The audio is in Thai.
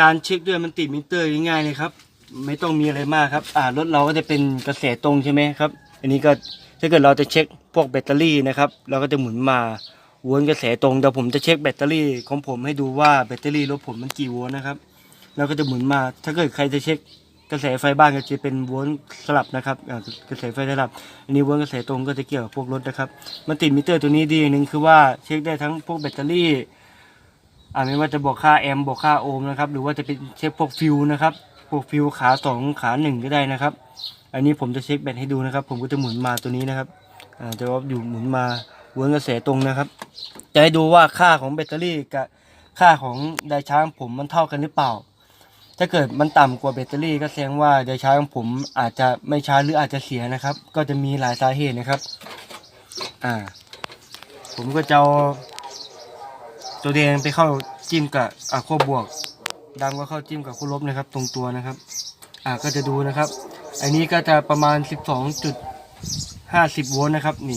การเช็คด้วยมันติดมิเตอร์ง่ายๆเลยครับ ไม่ต้องมีอะไรมากครับ อ่ารถเราก็จะเป็นกระแสตรงใช่ไหมครับ อันนี้ก็ถ้าเกิดเราจะเช็คพวกแบตเตอรี่นะครับ เราก็จะหมุนมาวนกระแสตรงเดี๋ยวผมจะเช็คแบตเตอรี่ของผมให้ดูว่าแบตเตอรี่รถผมมันกี่โวลต์นะครับเราก็จะหมุนมา ถ้าเกิดใครจะเช็คกระแสไฟบ้านก็จะเป็นวลต์สลับนะครับกระแสไฟสลับ อันนี้วลต์กระแสตรงก็จะเกี่ยวกับพวกรถนะครับ มันติดมิเตอร์ตัวนี้ดีอย่างหนึ่งคือว่าเช็คได้ทั้งพวกแบตเตอรี่ อ่าไม่ว่าจะบอกค่าแอมป์บอกค่าโอห์มนะครับ หรือว่าจะเป็นเช็คพวกฟิวนะครับพวกฟิวขาสองขาหนึ่งก็ได้นะครับ อันนี้ผมจะเช็คแบตให้ดูนะครับ ผมก็จะหมุนมาตัวนี้นะครับอ่าจะว่าอยู่หมุนมาวนกระแสตรงนะครับ จะให้ดูว่าค่าของแบตเตอรี่กับค่าของไดชาร์จผมมันเท่ากันหรือเปล่า ถ้าเกิดมันต่ำกว่าแบตเตอรี่ก็แสดงว่าไดชาร์จของผมอาจจะไม่ช้าหรืออาจจะเสียนะครับ ก็จะมีหลายสาเหตุนะครับ อ่า ผมก็จะเอา ตัวแดงไปเข้าจิ้มกับอ่าขั้วบวกดำก็เข้าจิ้มกับขั้วลบนะครับ ตรงตัวนะครับ อ่าก็จะดูนะครับ อันนี้ก็จะประมาณ 12.50 โวลต์นะครับ นี่